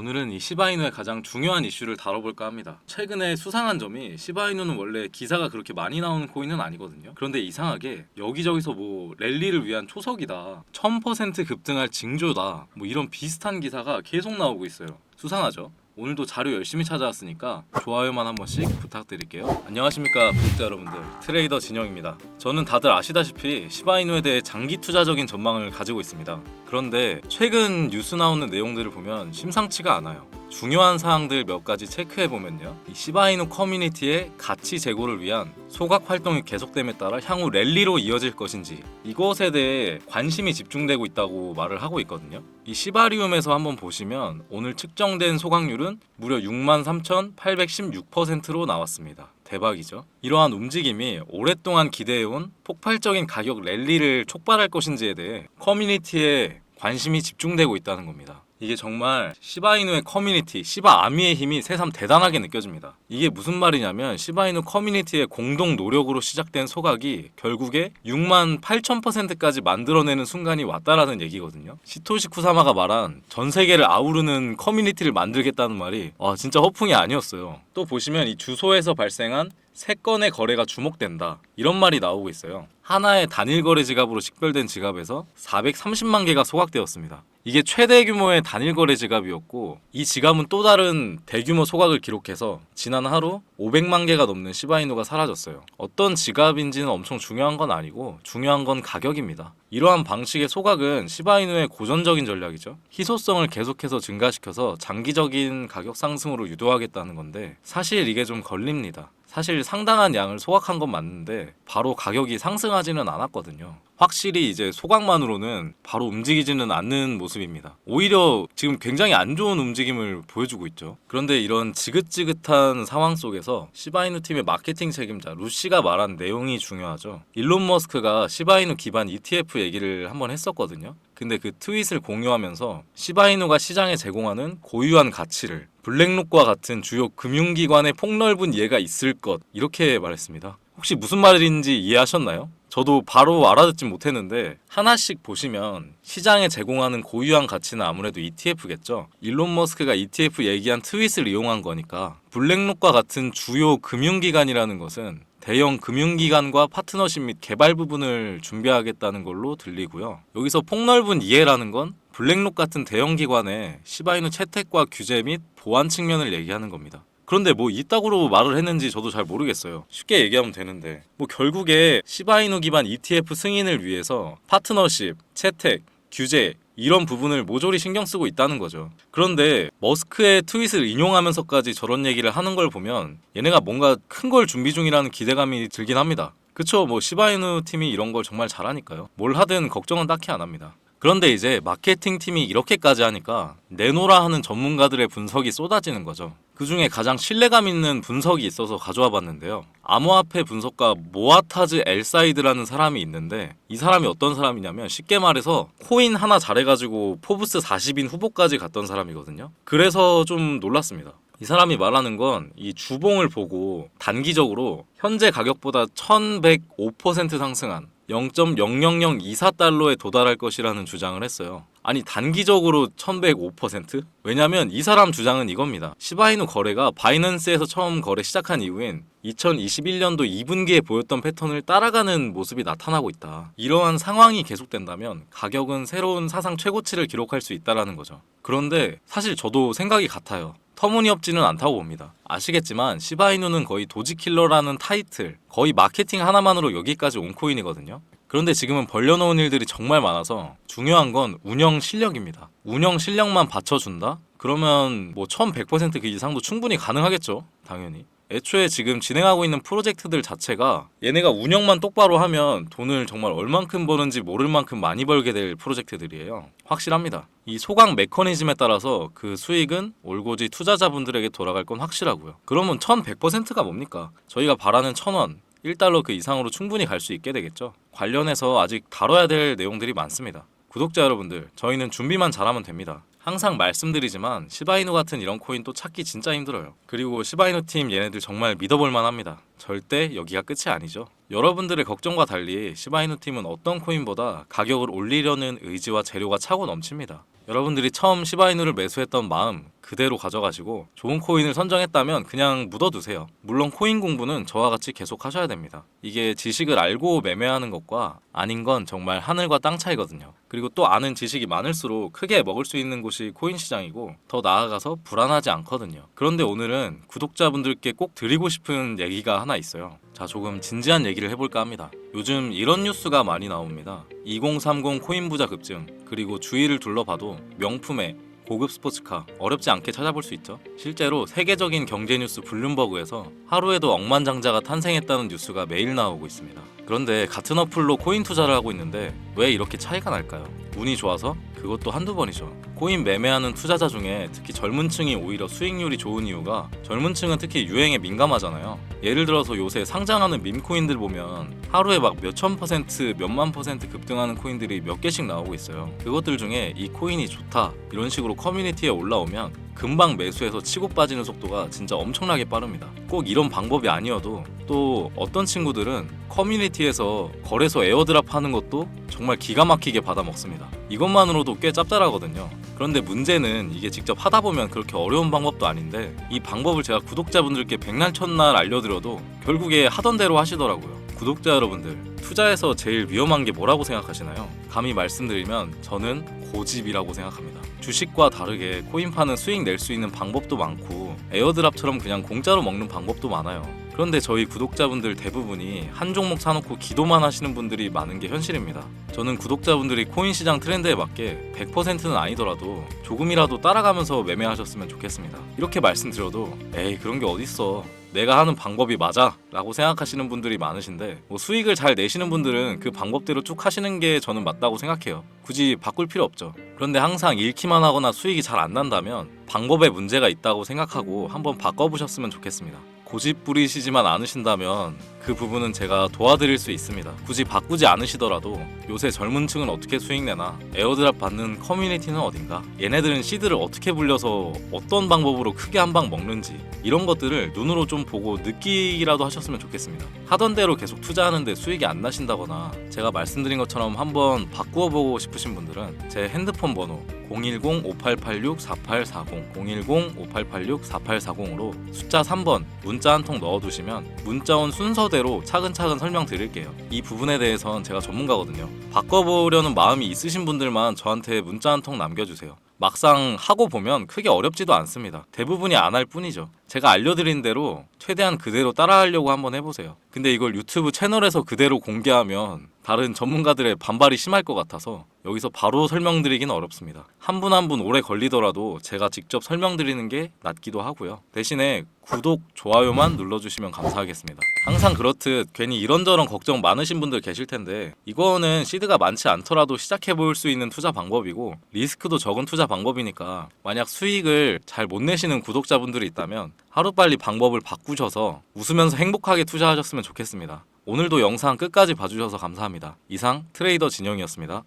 오늘은 이 시바이누의 가장 중요한 이슈를 다뤄볼까 합니다. 최근에 수상한 점이 시바이누는 원래 기사가 그렇게 많이 나오는 코인은 아니거든요. 그런데 이상하게 여기저기서 뭐 랠리를 위한 초석이다, 1000% 급등할 징조다, 뭐 이런 비슷한 기사가 계속 나오고 있어요. 수상하죠? 오늘도 자료 열심히 찾아왔으니까 좋아요만 한 번씩 부탁드릴게요. 안녕하십니까 구독자 여러분들 트레이더 진영입니다. 저는 다들 아시다시피 시바이누에 대해 장기 투자적인 전망을 가지고 있습니다. 그런데 최근 뉴스 나오는 내용들을 보면 심상치가 않아요. 중요한 사항들 몇 가지 체크해 보면요. 이 시바이누 커뮤니티의 가치 제고를 위한 소각 활동이 계속됨에 따라 향후 랠리로 이어질 것인지 이것에 대해 관심이 집중되고 있다고 말을 하고 있거든요. 이 시바리움에서 한번 보시면 오늘 측정된 소각률은 무려 63,816%로 나왔습니다. 대박이죠. 이러한 움직임이 오랫동안 기대해온 폭발적인 가격 랠리를 촉발할 것인지에 대해 커뮤니티에 관심이 집중되고 있다는 겁니다. 이게 정말 시바이누의 커뮤니티, 시바 아미의 힘이 새삼 대단하게 느껴집니다. 이게 무슨 말이냐면 시바이누 커뮤니티의 공동 노력으로 시작된 소각이 결국에 6만 8천 퍼센트까지 만들어내는 순간이 왔다라는 얘기거든요. 시토시 쿠사마가 말한 전 세계를 아우르는 커뮤니티를 만들겠다는 말이 와 진짜 허풍이 아니었어요. 또 보시면 이 주소에서 발생한 세 건의 거래가 주목된다 이런 말이 나오고 있어요. 하나의 단일 거래 지갑으로 식별된 지갑에서 430만 개가 소각되었습니다. 이게 최대 규모의 단일 거래 지갑이었고 이 지갑은 또 다른 대규모 소각을 기록해서 지난 하루 500만 개가 넘는 시바이누가 사라졌어요. 어떤 지갑인지는 엄청 중요한 건 아니고 중요한 건 가격입니다. 이러한 방식의 소각은 시바이누의 고전적인 전략이죠. 희소성을 계속해서 증가시켜서 장기적인 가격 상승으로 유도하겠다는 건데 사실 이게 좀 걸립니다. 사실 상당한 양을 소각한 건 맞는데 바로 가격이 상승하지는 않았거든요. 확실히 이제 소각만으로는 바로 움직이지는 않는 모습입니다. 오히려 지금 굉장히 안 좋은 움직임을 보여주고 있죠. 그런데 이런 지긋지긋한 상황 속에서 시바이누 팀의 마케팅 책임자 루시가 말한 내용이 중요하죠. 일론 머스크가 시바이누 기반 ETF 얘기를 한번 했었거든요. 근데 그 트윗을 공유하면서 시바이누가 시장에 제공하는 고유한 가치를 블랙록과 같은 주요 금융기관의 폭넓은 이해가 있을 것 이렇게 말했습니다. 혹시 무슨 말인지 이해하셨나요? 저도 바로 알아듣진 못했는데 하나씩 보시면 시장에 제공하는 고유한 가치는 아무래도 ETF겠죠. 일론 머스크가 ETF 얘기한 트윗을 이용한 거니까 블랙록과 같은 주요 금융기관이라는 것은 대형 금융기관과 파트너십 및 개발 부분을 준비하겠다는 걸로 들리고요. 여기서 폭넓은 이해라는 건 블랙록 같은 대형 기관의 시바이누 채택과 규제 및 보안 측면을 얘기하는 겁니다. 그런데 뭐 이따구로 말을 했는지 저도 잘 모르겠어요. 쉽게 얘기하면 되는데 뭐 결국에 시바이누 기반 ETF 승인을 위해서 파트너십, 채택, 규제 이런 부분을 모조리 신경 쓰고 있다는 거죠. 그런데 머스크의 트윗을 인용하면서까지 저런 얘기를 하는 걸 보면 얘네가 뭔가 큰 걸 준비 중이라는 기대감이 들긴 합니다. 그쵸 뭐 시바이누 팀이 이런 걸 정말 잘하니까요. 뭘 하든 걱정은 딱히 안 합니다. 그런데 이제 마케팅 팀이 이렇게까지 하니까 내노라 하는 전문가들의 분석이 쏟아지는 거죠. 그 중에 가장 신뢰감 있는 분석이 있어서 가져와 봤는데요. 암호화폐 분석가 모아타즈 엘사이드라는 사람이 있는데 이 사람이 어떤 사람이냐면 쉽게 말해서 코인 하나 잘해가지고 포브스 40인 후보까지 갔던 사람이거든요. 그래서 좀 놀랐습니다. 이 사람이 말하는 건 이 주봉을 보고 단기적으로 현재 가격보다 1105% 상승한 0.00024달러에 도달할 것이라는 주장을 했어요. 아니 단기적으로 1105%? 왜냐면 이 사람 주장은 이겁니다. 시바이누 거래가 바이낸스에서 처음 거래 시작한 이후엔 2021년도 2분기에 보였던 패턴을 따라가는 모습이 나타나고 있다. 이러한 상황이 계속된다면 가격은 새로운 사상 최고치를 기록할 수 있다라는 거죠. 그런데 사실 저도 생각이 같아요. 터무니없지는 않다고 봅니다. 아시겠지만 시바이누는 거의 도지킬러라는 타이틀, 거의 마케팅 하나만으로 여기까지 온 코인이거든요. 그런데 지금은 벌려놓은 일들이 정말 많아서 중요한 건 운영 실력입니다. 운영 실력만 받쳐준다? 그러면 뭐 1100%그 이상도 충분히 가능하겠죠. 당연히. 애초에 지금 진행하고 있는 프로젝트들 자체가 얘네가 운영만 똑바로 하면 돈을 정말 얼만큼 버는지 모를 만큼 많이 벌게 될 프로젝트들이에요. 확실합니다. 이 소각 메커니즘에 따라서 그 수익은 올고지 투자자분들에게 돌아갈 건 확실하고요. 그러면 1100%가 뭡니까? 저희가 바라는 1000원, 1달러 그 이상으로 충분히 갈 수 있게 되겠죠. 관련해서 아직 다뤄야 될 내용들이 많습니다. 구독자 여러분들, 저희는 준비만 잘하면 됩니다. 항상 말씀드리지만 시바이누 같은 이런 코인 또 찾기 진짜 힘들어요. 그리고 시바이누 팀 얘네들 정말 믿어볼 만합니다. 절대 여기가 끝이 아니죠. 여러분들의 걱정과 달리 시바이누 팀은 어떤 코인보다 가격을 올리려는 의지와 재료가 차고 넘칩니다. 여러분들이 처음 시바이누를 매수했던 마음, 그 그대로 가져가시고 좋은 코인을 선정했다면 그냥 묻어두세요. 물론 코인 공부는 저와 같이 계속 하셔야 됩니다. 이게 지식을 알고 매매하는 것과 아닌 건 정말 하늘과 땅 차이거든요. 그리고 또 아는 지식이 많을수록 크게 먹을 수 있는 곳이 코인 시장이고 더 나아가서 불안하지 않거든요. 그런데 오늘은 구독자분들께 꼭 드리고 싶은 얘기가 하나 있어요. 자, 조금 진지한 얘기를 해볼까 합니다. 요즘 이런 뉴스가 많이 나옵니다. 2030 코인 부자 급증, 그리고 주위를 둘러봐도 명품에 고급 스포츠카 어렵지 않게 찾아볼 수 있죠. 실제로 세계적인 경제 뉴스 블룸버그에서 하루에도 억만장자가 탄생했다는 뉴스가 매일 나오고 있습니다. 그런데 같은 어플로 코인 투자를 하고 있는데 왜 이렇게 차이가 날까요? 운이 좋아서 그것도 한두 번이죠. 코인 매매하는 투자자 중에 특히 젊은 층이 오히려 수익률이 좋은 이유가 젊은 층은 특히 유행에 민감하잖아요. 예를 들어서 요새 상장하는 밈코인들 보면 하루에 막 몇천 퍼센트, 몇만 퍼센트 급등하는 코인들이 몇 개씩 나오고 있어요. 그것들 중에 이 코인이 좋다 이런 식으로 커뮤니티에 올라오면 금방 매수해서 치고 빠지는 속도가 진짜 엄청나게 빠릅니다. 꼭 이런 방법이 아니어도 또 어떤 친구들은 커뮤니티에서 거래소 에어드랍 하는 것도 정말 기가 막히게 받아 먹습니다. 이것만으로도 꽤 짭짤하거든요. 그런데 문제는 이게 직접 하다 보면 그렇게 어려운 방법도 아닌데 이 방법을 제가 구독자분들께 백날 첫날 알려드려도 결국에 하던 대로 하시더라고요. 구독자 여러분들, 투자에서 제일 위험한 게 뭐라고 생각하시나요? 감히 말씀드리면 저는 고집이라고 생각합니다. 주식과 다르게 코인파는 수익 낼 수 있는 방법도 많고 에어드랍처럼 그냥 공짜로 먹는 방법도 많아요. 그런데 저희 구독자분들 대부분이 한 종목 사놓고 기도만 하시는 분들이 많은 게 현실입니다. 저는 구독자분들이 코인 시장 트렌드에 맞게 100%는 아니더라도 조금이라도 따라가면서 매매하셨으면 좋겠습니다. 이렇게 말씀드려도 에이 그런 게 어딨어. 내가 하는 방법이 맞아? 라고 생각하시는 분들이 많으신데 뭐 수익을 잘 내시는 분들은 그 방법대로 쭉 하시는 게 저는 맞다고 생각해요. 굳이 바꿀 필요 없죠. 그런데 항상 잃기만 하거나 수익이 잘 안 난다면 방법에 문제가 있다고 생각하고 한번 바꿔보셨으면 좋겠습니다. 고집 부리시지만 않으신다면 그 부분은 제가 도와드릴 수 있습니다. 굳이 바꾸지 않으시더라도 요새 젊은 층은 어떻게 수익 내나 에어드랍 받는 커뮤니티는 어딘가 얘네들은 시드를 어떻게 불려서 어떤 방법으로 크게 한 방 먹는지 이런 것들을 눈으로 좀 보고 느끼기라도 하셨으면 좋겠습니다. 하던 대로 계속 투자하는데 수익이 안 나신다거나 제가 말씀드린 것처럼 한번 바꾸어 보고 싶으신 분들은 제 핸드폰 번호 010-5886-4840 010-5886-4840으로 숫자 3번 문자 한 통 넣어두시면 문자 온 순서 대로 차근차근 설명드릴게요. 이 부분에 대해선 제가 전문가거든요. 바꿔보려는 마음이 있으신 분들만 저한테 문자 한 통 남겨주세요. 막상 하고 보면 크게 어렵지도 않습니다. 대부분이 안 할 뿐이죠. 제가 알려드린 대로 최대한 그대로 따라하려고 한번 해보세요. 근데 이걸 유튜브 채널에서 그대로 공개하면 다른 전문가들의 반발이 심할 것 같아서 여기서 바로 설명드리기는 어렵습니다. 한 분 한 분 오래 걸리더라도 제가 직접 설명드리는 게 낫기도 하고요. 대신에 구독, 좋아요만 눌러주시면 감사하겠습니다. 항상 그렇듯 괜히 이런저런 걱정 많으신 분들 계실 텐데 이거는 시드가 많지 않더라도 시작해 볼 수 있는 투자 방법이고 리스크도 적은 투자 방법이니까 만약 수익을 잘 못 내시는 구독자분들이 있다면 하루빨리 방법을 바꾸셔서 웃으면서 행복하게 투자하셨으면 좋겠습니다. 오늘도 영상 끝까지 봐주셔서 감사합니다. 이상 트레이더 진영이었습니다.